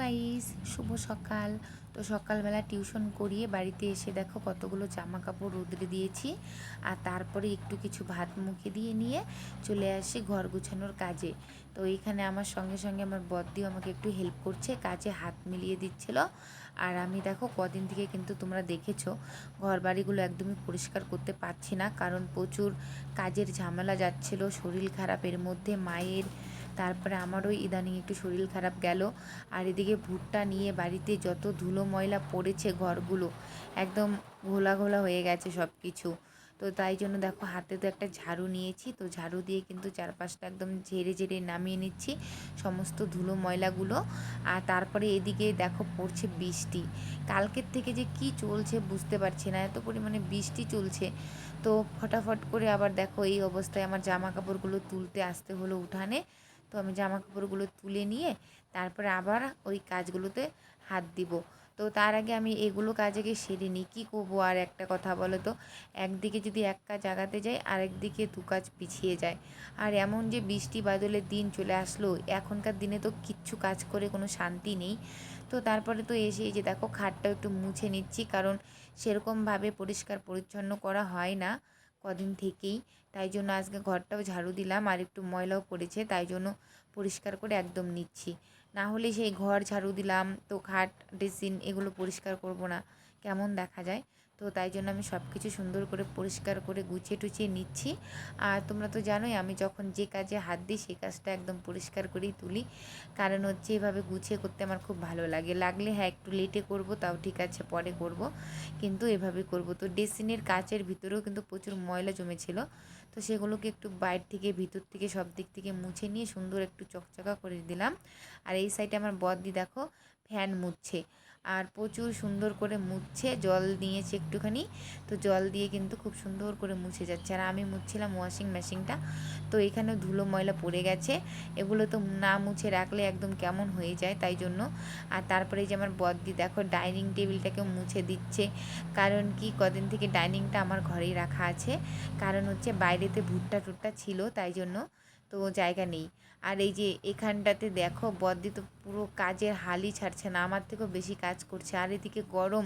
Guys শুভ সকাল। তো সকালবেলা টিউশন করিয়ে বাড়িতে এসে দেখো কতগুলো জামা কাপড় রোদরে দিয়েছি। আর তারপরে একটু কিছু ভাত মুখে দিয়ে নিয়ে চলে আসি ঘর গুছানোর কাজে। তো এইখানে আমার সঙ্গে সঙ্গে আমার বদ্দিও আমাকে একটু হেল্প করছে, কাজে হাত মিলিয়ে দিচ্ছিল। আর আমি দেখো কদিন থেকে কিন্তু তোমরা দেখেছ ঘর বাড়িগুলো একদমই পরিষ্কার করতে পারছি না। কারণ প্রচুর কাজের ঝামেলা যাচ্ছিল, শরীর খারাপের মধ্যে, মায়ের তারপরে আমারও ইদানিং একটু শরীর খারাপ গেল। আর এদিকে ভুট্টা নিয়ে বাড়িতে যত ধুলো ময়লা পড়েছে ঘরগুলো, একদম ঘোলা ঘোলা হয়ে গেছে সব কিছু তো তাই জন্য দেখো হাতে তো একটা ঝাড়ু নিয়েছি, তো ঝাড়ু দিয়ে কিন্তু চারপাশটা একদম ঝেড়ে ঝেড়ে নামিয়ে নিচ্ছি সমস্ত ধুলো ময়লাগুলো। আর তারপরে এদিকে দেখো পড়ছে বৃষ্টি। কালকের থেকে যে কি চলছে বুঝতে পারছি না, এত পরিমাণে বৃষ্টি চলছে। তো ফটাফট করে আবার দেখো এই অবস্থায় আমার জামা কাপড়গুলো তুলতে আসতে হলো উঠানে। তো আমি জামা কাপড়গুলো তুলে নিয়ে তারপরে আবার ওই কাজগুলোতে হাত দিব। তো তার আগে আমি এগুলো কাজ আগে সেরে নিই। কী করব আর একটা কথা বলো তো? একদিকে যদি এক কাজ আগাতে যাই, আরেকদিকে দু কাজ পিছিয়ে যায়। আর এমন যে বৃষ্টি বাদলের দিন চলে আসলো, এখনকার দিনে তো কিচ্ছু কাজ করে কোনো শান্তি নেই। তো তারপরে তো এসেই যে দেখো, খাটটাও একটু মুছে নিচ্ছি, কারণ সেরকমভাবে পরিষ্কার পরিচ্ছন্ন করা হয় না। কদিন থেকেই। তাই জন্য আজকে ঘরটাও ঝাড়ু দিলাম আর একটু ময়লাও পড়েছে, তাই জন্য পরিষ্কার করে একদম নিচ্ছি। না হলে সেই ঘর ঝাড়ু দিলাম, তো খাট ড্রেসিন এগুলো পরিষ্কার করব না। কেমন দেখা যায়। তো তাই জন্য আমি সব কিছু সুন্দর করে, পরিষ্কার করে গুছিয়ে টুচিয়ে নিচ্ছি। আর তোমরা তো জানোই আমি যখন যে কাজে হাত দিই সেই কাজটা একদম পরিষ্কার করেই তুলি। কারণ হচ্ছে এভাবে গুছিয়ে করতে আমার খুব ভালো লাগে। লাগলে হ্যাঁ একটু লেটে করব, তাও ঠিক আছে পরে করব। কিন্তু এভাবে করব। তো ডেসিনের কাচের ভিতরেও কিন্তু প্রচুর ময়লা জমেছিল। তো সেগুলোকে একটু বাইর থেকে, ভিতর থেকে সব দিক থেকে মুছে নিয়ে সুন্দর একটু চকচকা করে দিলাম। আর এই সাইডে আমার বদ্দি দেখো ফ্যান মুছছে। আর প্রচুর সুন্দর করে মুছছে জল দিয়েছে একটুখানি। তো জল দিয়ে কিন্তু খুব সুন্দর করে মুছে যাচ্ছে। আর আমি মুছছিলাম ওয়াশিং মেশিনটা তো এখানে ধুলো ময়লা পড়ে গেছে। এগুলো তো না মুছে রাখলে একদম কেমন হয়ে যায় তাই জন্য। আর তারপরে যে আমার বদ্দি, দেখো ডাইনিং টেবিলটাকেও মুছে দিচ্ছে। কারণ কি, কদিন থেকে ডাইনিংটা আমার ঘরেই রাখা আছে। কারণ হচ্ছে বাইরেতে ভুট্টা টুট্টা ছিল তাই জন্য। তো জায়গা নেই। আর এই যে এখানটাতে দেখো বদ্দি তো পুরো কাজের হালই ছাড়ছে না, আমার থেকেও বেশি কাজ করছে। আর এদিকে গরম,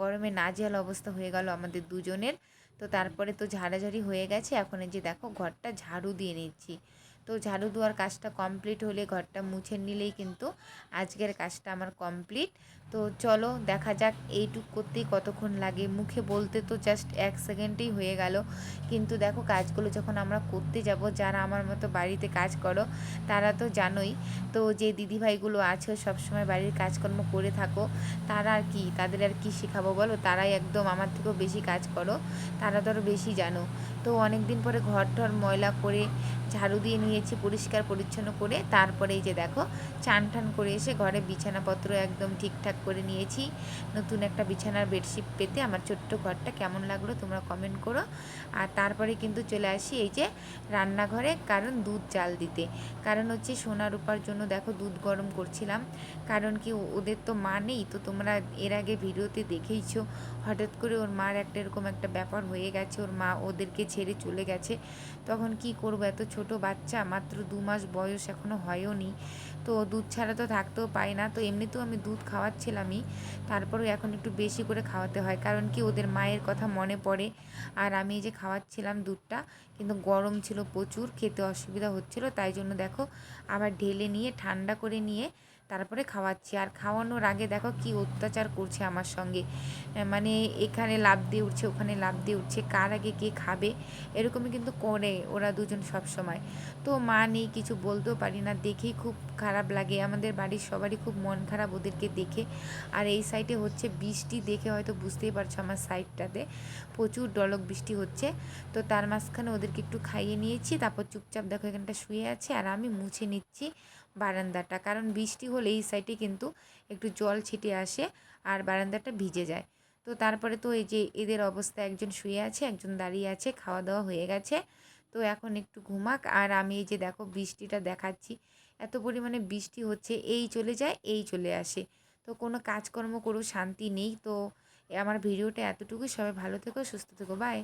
গরমে নাজেহাল অবস্থা হয়ে গেল আমাদের দুজনের। তো তারপরে তো ঝাড়াঝাড়ি হয়ে গেছে, এখন এই যে দেখো ঘরটা ঝাড়ু দিয়ে নিচ্ছি। তো ঝাড়ু দেওয়ার কাজটা কমপ্লিট হলে ঘরটা মুছে নিলেই কিন্তু আজকের কাজটা আমার কমপ্লিট তো চলো দেখা যাক এইটুক করতেই কতক্ষণ লাগে। মুখে বলতে তো জাস্ট এক সেকেন্ডেই হয়ে গেল। কিন্তু দেখো কাজগুলো যখন আমরা করতে যাব, যারা আমার মতো বাড়িতে কাজ করো, তারা তো জানোই। তো যে দিদিভাইগুলো আছে সবসময় বাড়ির কাজকর্ম করে থাকো, তারা আর কি, তাদের আর কি শেখাবো বলো? তারাই একদম আমার থেকেও বেশি কাজ করো, তারা তো বেশি জানো। তো অনেক দিন পরে ঘর টর ময়লা করে ঝাড়ু দিয়ে নিয়েছি পরিষ্কার পরিচ্ছন্ন করে। তারপরে এই যে দেখো, চান টান করে এসে ঘরে বিছানাপত্র একদম ঠিকঠাক করে নিয়েছি। নতুন একটা বিছানার বেডশিট পেতে আমার ছোট্ট ঘরটা কেমন লাগল তোমরা কমেন্ট করো। আর তারপরে কিন্তু চলে আসি এই যে রান্নাঘরে, কারণ দুধ জাল দিতে। কারণ হচ্ছে সোনা রূপার জন্য দেখো দুধ গরম করছিলাম। কারণ কি ওদের তো মা নেই, তো তোমরা এর আগে ভিডিওতে দেখেইছো। হঠাৎ করে ওর মার একটা এরকম একটা ব্যাপার হয়ে গেছে, ওর মা ওদেরকে ছেড়ে চলে গেছে। তখন কি করব, এত ছোট বাচ্চা মাত্র দু মাস বয়স এখনও হয়ও নি তো দুধ ছাড়া তো থাকতেও পাই না। তো এমনিতেও আমি দুধ খাওয়াচ্ছিলামই। তারপরেও এখন একটু বেশি করে খাওয়াতে হয়। কারণ কি ওদের মায়ের কথা মনে পড়ে। আর আমি যে খাওয়াচ্ছিলাম দুধটা, কিন্তু গরম ছিল প্রচুর, খেতে অসুবিধা হচ্ছিল। তাই জন্য দেখো, আবার ঢেলে নিয়ে, ঠান্ডা করে নিয়ে তারপরে খাওয়াচ্ছি। আর খাওয়ানোর আগে দেখো কি অত্যাচার করছে আমার সঙ্গে। মানে এখানে লাভ দিয়ে উঠছে, ওখানে লাভ দিয়ে উঠছে, কার আগে কে খাবে? এরকমই কিন্তু করে ওরা দুজন সব সময় তো মা নেই, কিছু বলতেও পারি না। দেখেই খুব খারাপ লাগে। আমাদের বাড়ির সবারই খুব মন খারাপ ওদেরকে দেখে। আর এই সাইডে হচ্ছে বৃষ্টি দেখে হয়তো বুঝতেই পারছ আমার সাইডটাতে প্রচুর ডলক বৃষ্টি হচ্ছে। তো তার মাঝখানে ওদেরকে একটু খাইয়ে নিয়েছি। তারপর চুপচাপ দেখো এখানটা শুয়ে আছে। আর আমি মুছে নিচ্ছি। বারান্দাটা, কারণ বৃষ্টি হলে এই সাইডে কিন্তু একটু জল ছিটে আসে আর বারান্দাটা ভিজে যায়। তো তারপরে তো এই যে এদের অবস্থা, একজন শুয়ে আছে, একজন দাঁড়িয়ে আছে খাওয়া দাওয়া হয়ে গেছে। তো এখন একটু ঘুমাক। আর আমি এই যে দেখো বৃষ্টিটা দেখাচ্ছি, এত পরিমাণে বৃষ্টি হচ্ছে, এই চলে যায়, এই চলে আসে। তো কোনো কাজকর্ম করেও শান্তি নেই। তো আমার ভিডিওটা এতটুকুই। সবাই ভালো থেকো, সুস্থ থেকো। বাই